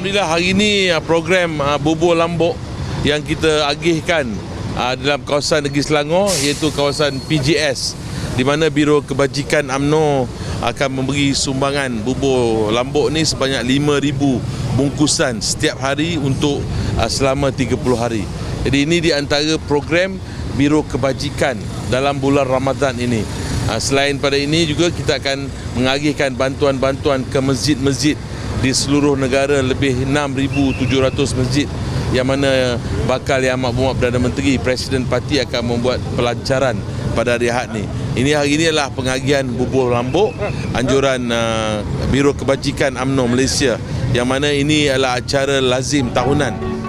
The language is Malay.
Alhamdulillah hari ini uh, program uh, bubur lambuk yang kita agihkan uh, dalam kawasan Negeri Selangor iaitu kawasan PJS di mana Biro Kebajikan AMNO akan memberi sumbangan bubur lambuk ni sebanyak 5000 bungkusan setiap hari untuk selama 30 hari. Jadi ini di antara program Biro Kebajikan dalam bulan Ramadan ini. Selain pada ini juga kita akan mengagihkan bantuan-bantuan ke masjid-masjid di seluruh negara lebih 6,700 masjid yang mana bakal Yang Amat Berhormat Perdana Menteri Presiden Parti akan membuat pelancaran pada hari Ahad ni. Ini hari ini adalah pengagihan bubur lambuk anjuran uh, Biro Kebajikan AMNO Malaysia yang mana ini adalah acara lazim tahunan